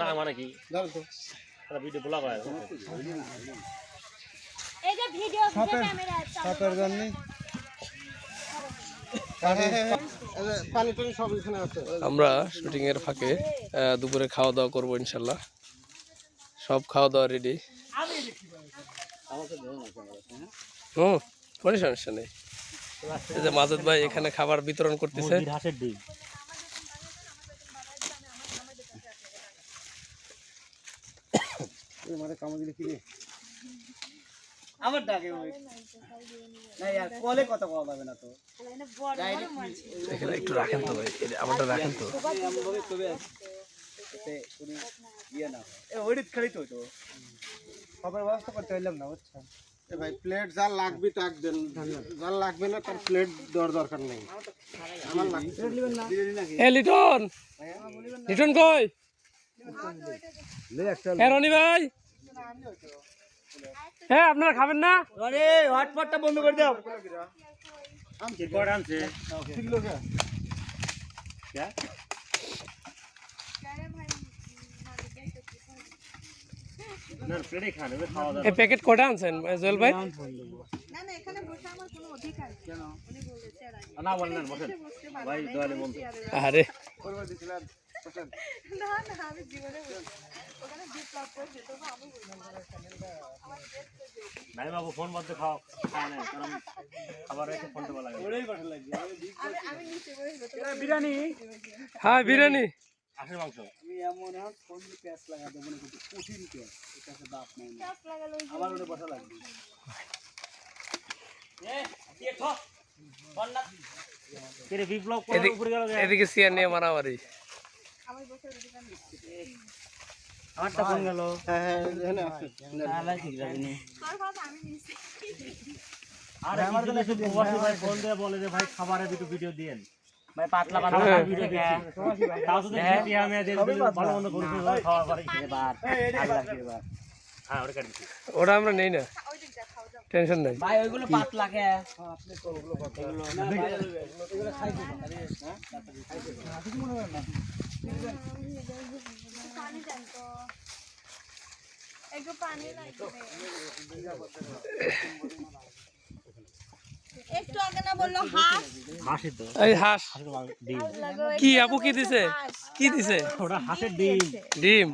না। মানে কি? ধরো তো। ভিডিও বলা হয়। এই যে ভিডিও ভিডিও ক্যামেরা সাপের জন্য পানি টানি সব এখানে আছে। আমরা শুটিং এর ফাঁকে দুপুরে খাওয়া দাওয়া করব ইনশাল্লাহ। সব খাওয়া দাওয়া রেডি হুম কোনো সমস্যা নেই। এই যে মাজেদ ভাই এখানে খাবার বিতরণ করতেছে। ডিম মানে কামড় দিলে কি রে? আমার ডাকে ওই। না यार কলে কথা বলা যাবে না তো। এখানে একটু রাখেন তো ভাই। আমারটা রাখেন তো। তবে এতে কোনো ইয়ে না এ ওইটা খালি তো তো। ব্যবস্থা করতে পারলাম না এ ভাই প্লেট যা লাগবে তাক দেন। যা লাগবে না তার প্লেট দেওয়ার দরকার নেই। আমার লাগবে। এ লিটন! লিটন কই? হ্যাঁ রনি ভাই! হ্যাঁ আপনারা খাবেন না? আরে হটপটটা বন্ধ করে দাও। কট আনছে। না প্লেটে খান এবার খাওয়া দাওয়া এই প্যাকেট কটা আনছেন জুয়েল ভাই? না বলেন না বসেন ভাই দয়ালে বলতে। আরে। ভাই বাবু ফোন বন্ধ খাও। নেই কারণ খাবার রেখে ফোন লাগে বিরিয়ানি? হ্যাঁ বিরিয়ানি। মাংস। আমি এমন এখন ফোন দিয়ে প্যাঁচ লাগা দেবো মনে করছি কঠিন প্যাঁচ এটা দাপ নাই আবার ওটা বসা লাগবে। কে বিপ্লব করার উপরে গেল যে? এদিকে চেয়ার নিয়ে মারামারি। আমারটা কোন গেল। হ্যাঁ হ্যাঁ এখানে আছে আলাই ঠিক যাবে আর আমার জন্য শুধু প্রবাসী ভাই ফোন দিয়ে বলে যে ভাই খাবারের একটু ভিডিও দিয়েন। ভাই পাতলা খাবারের ভিডিও দিচ্ছি তাও শুধু ভিডিও আমি দিল ভালো মন্দ করে খাওয়া পারি বার। আগে রাখি এবার হ্যাঁ ওটা কাটি ওটা আমরা নেই না। টেনশন নাই। ভাই ওইগুলো পাতলা কে? আপনি তো ওগুলো এগুলো না ভাই, এগুলো খাই দিবেন হ্যাঁ? পানি দেন তো একটু পানি লাগবে। একটু আগে না বলল হাঁস। হাঁসের তো এই হাঁস। ডিম। কি আপু কি দিছে? কি দিছে? ওটা হাঁসের ডিম। ডিম?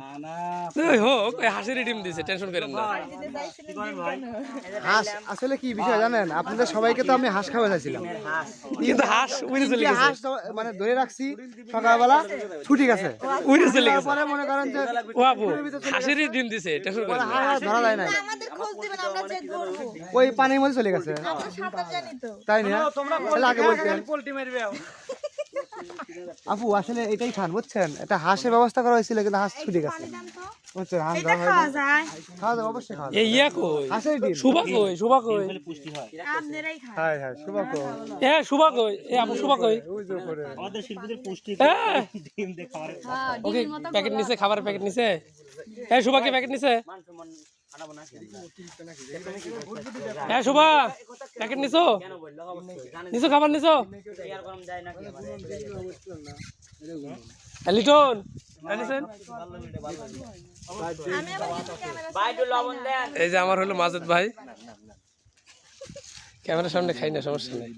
হোক ওই হাঁসেরই ডিম দিছে টেনশন করেন না। হাঁস আসলে কি বিষয় জানেন? আপনাদের সবাইকে তো আমি হাঁস খাওয়া চাইছিলাম। কিন্তু হাঁস উড়ে চলে গেছে। হাঁস মানে ধরে রাখছি সকালবেলা ছুটি গেছে। উড়ে চলে গেছে। পরে মনে করেন যে ও আপু হাঁসেরই ডিম দিছে টেনশন করেন না। ধরা যায় না আমাদের খোঁজ দিবেন আমরা চেক করব ওই পানির মধ্যে চলে গেছে। আমরা সাঁতার জানি তো। তাই না? আগে বলতেন। পোল্ট্রি মারবে আপু আসলে এটাই খান বুঝছেন? এটা হাঁসের ব্যবস্থা করা হয়েছিল কিন্তু হাঁস ছুটি গেছে। বুঝছেন হাঁস ধরা যায়। খাওয়া যাবে অবশ্যই খাওয়া এই ইয়া কই? হাঁসের ডিম। শুভা কই শুভা কই? পুষ্টি হয়। আপনারাই খান। হ্যাঁ হ্যাঁ শুভক এ শুভা কই? এ আপু শুভা কই? ওই যে উপরে। আমাদের শিল্পীদের পুষ্টি হ্যাঁ। ডিম দিয়ে খাবারের ওকে প্যাকেট নিছে খাবারের প্যাকেট নিছে। এ শুভা কি প্যাকেট নিছে। হ্যাঁ প্যাকেট নিছো? নিছো খাবার নিছো? হ্যাঁ, লিটন। হ্যাঁ, এই যে আমার হলো মাজেদ ভাই। ক্যামেরার সামনে খাই না সমস্যা নেই।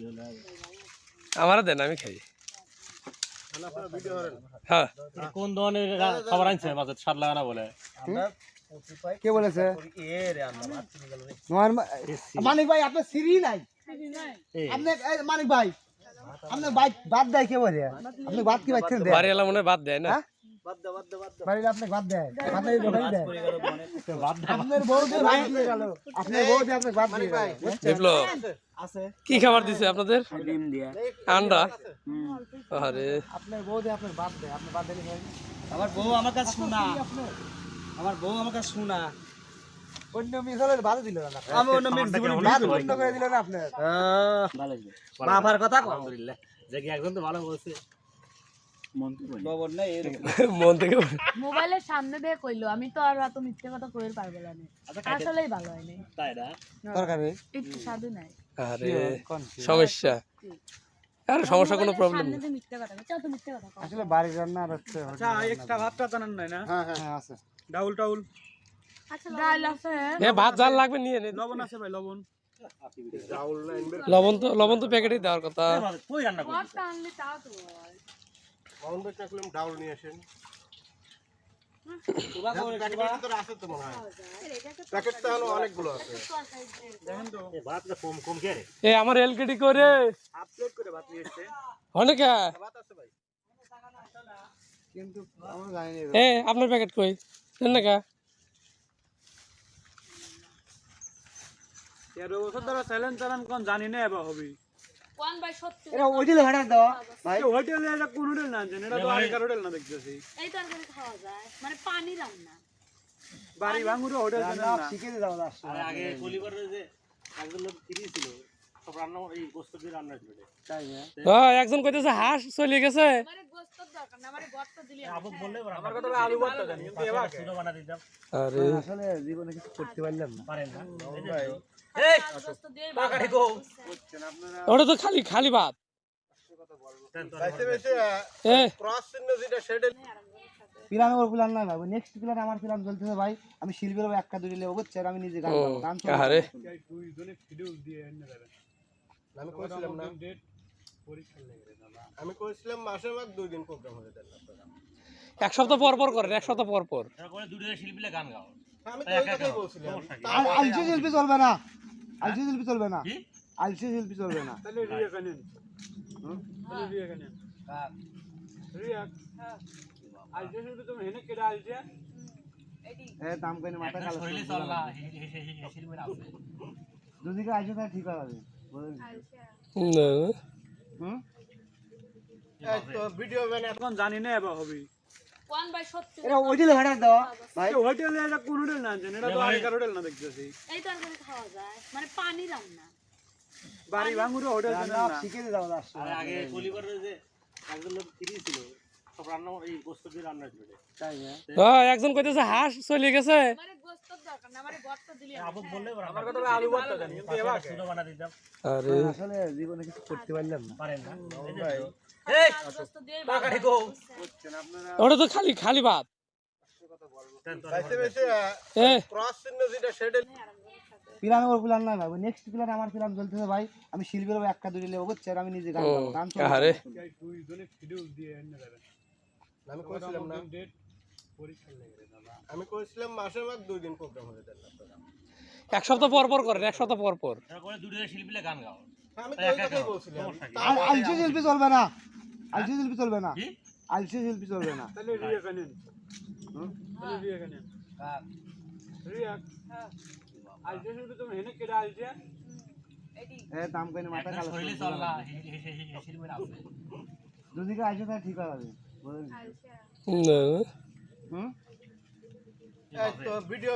আমারও দেন আমি খাই। হ্যাঁ। কোন ধরনের খাবার আনছে? মাঝে স্বাদ লাগা না বলে। কে বলেছে? মানিক ভাই আপনার সিঁড়ি নাই? আপনি মানিক ভাই আপনার বাইক বাদ দেয় কে বলে? আপনি বাদ কি দেয় বাড়ি মনে বাদ দেয় না? দেয়? দেয়? দেয় আপনার দিয়ে দিয়ে আপনার দিয়ে দিয়ে কি খাবার দিছে আপনাদের? ডিম আন্ডা। আরে আপনার বউ দিয়ে আপনার বাদ দেয় আপনি বাদ দিলে আমার বউ আমার কাছে শোনা আমার বউ আমার কাছে শোনা। অন্য মিশালের বাদ দিল না। আমি অন্য মেয়ে জীবনে বন্ধ করে দিল না আপনার। ভালো বাবার কথা আলহামদুলিল্লাহ। যে কি একজন তো ভালো বলছে। লবণ না এরকম। মন থেকে মোবাইলের সামনে দিয়ে কইলো আমি তো আর এত মিথ্যে কথা পারব না আসলেই ভালো হয়নি। তাই না? তরকারি একটু স্বাদু নাই। আরে সমস্যা। আরে সমস্যা কোনো প্রবলেম মিথ্যে কথা কও। আসলে বাড়ির রান্না আর হচ্ছে আচ্ছা এক্সট্রা ভাতটা জানান নাই না? হ্যাঁ হ্যাঁ আছে। ডাউল টাউল। এ ভাত জাল লাগবে নিয়ে নে। লবণ আছে ভাই লবণ। লবণ তো লবণ তো প্যাকেটেই দেওয়ার কথা। কই রান্না করছিস? ঘরটা তাও তো হয়। তো। এ ভাতটা কম কম কে? রে এ আমার এলকেডি করে। অনেকে কিন্তু আমরা জানি না। এ আপনার প্যাকেট কই? দেন না কা তেরো বছর ধরে চ্যালেঞ্জ চালান কোন জানি না এবার হবি। কোন ভাই সত্যি এটা হোটেলে ভাড়া দেওয়া ভাই। এই হোটেলে এটা কোন হোটেল না জানি এটা তো আগেকার হোটেল না দেখতেছি। এই তরকারি খাওয়া যায়। মানে পানি রান্না বাড়ি ভাঙুরে হোটেল না শিখে দাও আরে আগে কলিবারের যে একজন লোক ফিরি ছিল হ্যাঁ একজন কইতেছে হাঁস চলে গেছে। গোস্তর দরকার না গর্ত দিলি আবু বললে আমার কথা হলো আলু ভর্তা জানি কিন্তু এবার সুদো বানা দিতাম আরে। আসলে জীবনে কিছু করতে পারলাম না। পারেন না। গোস্ত দিয়ে পাকাড়ি গো। ওটা তো খালি খালি ভাত। প্ল্যান ওর প্ল্যান না ভাই। নেক্সট প্ল্যান আমার প্ল্যান চলতেছে ভাই। আমি শিল্পের একটা দুটি লেবো বুঝছে আমি নিজে গান গান আরে। দুইজনে শিডিউল দিয়ে এনে যাবেন আমি কইছিলাম না আমি কইছিলাম মাসে মাস দুই দিন প্রোগ্রাম হয়ে দেন আপনারা এক সপ্তাহ পর পর করেন এক সপ্তাহ পর পর দুটো শিল্পীলে গান গাও আমি তো ওই কথাই বলছিলাম আলসি শিল্পী চলবে না আলসি শিল্পী চলবে না কি? আলসি শিল্পী চলবে না তাহলে রিয়া কানেন তাহলে রিয়া কানেন রিয়া আজকে শুধু তুমি হেনে কেডা আইছে এ দাম কইনে মাথা কালো শরীরে চল না শিল্পী আছে দুদিকে আইসো তাহলে ঠিক হবে। না। হুম? তো ভিডিও বানায় এখন জানি না এবার হবি। কোন ভাই সত্যি এটা হোটেলে ভাড়া দেওয়া? ভাই। হোটেলে এটা কোন হোটেল না জানি এটা তো আগেকার হোটেল না দেখতেছি। এই তরকারি খাওয়া যায়। মানে পানি রান্না বাড়ি ভাঙুরে হোটেল না। শিখে দাও আসছে আরে আগে কলিবারের যে একজন লোক ফিরি ছিল সব রান্না এই গোস্ত দিয়ে রান্না ছিল তাই না? হ্যাঁ একজন কইতেছে হাঁস চলে গেছে। মানে দরকার না মানে গর্ত দিলি আবু বললে আমার কথা হলো আলু ভর্তা জানি কিন্তু এবার সুদো বানা দিতাম আরে। আসলে জীবনে কিছু করতে পারলাম না। পারেন না। গোস্ত দিয়ে পাকাড়ি ওটা তো খালি খালি ভাত বাইসে বাইসে এ। ক্রস চিহ্ন যেটা সেটা প্ল্যান ওর প্ল্যান না ভাই। নেক্সট প্ল্যান আমার প্ল্যান চলতেছে ভাই। আমি শিল্পের একটা দুটি লেবো বুঝছে আমি নিজে গান গান। আরে দুইজনে শিডিউল দিয়ে এনে যাবেন আমি কইছিলাম না। আমি কইছিলাম মাসে মাস দুই দিন প্রোগ্রাম হয়ে দেন আপনারা এক সপ্তাহ পর পর করেন এক সপ্তাহ পর পর তারপরে দুটো গান গাও আমি তো ওই কথাই বলছিলাম আলসি শিল্পী চলবে না আলসি শিল্পী চলবে না কি? আলসি শিল্পী চলবে না তাহলে রিয়া কানেন তাহলে রিয়া কানেন রিয়া আজকে শুধু তুমি হেনে কেডা আইছে এ দাম কইনে মাথা কালো শরীরে চল না শিল্পী আছে দুদিকে আইসো তাহলে ঠিক হবে না হুম? তো ভিডিও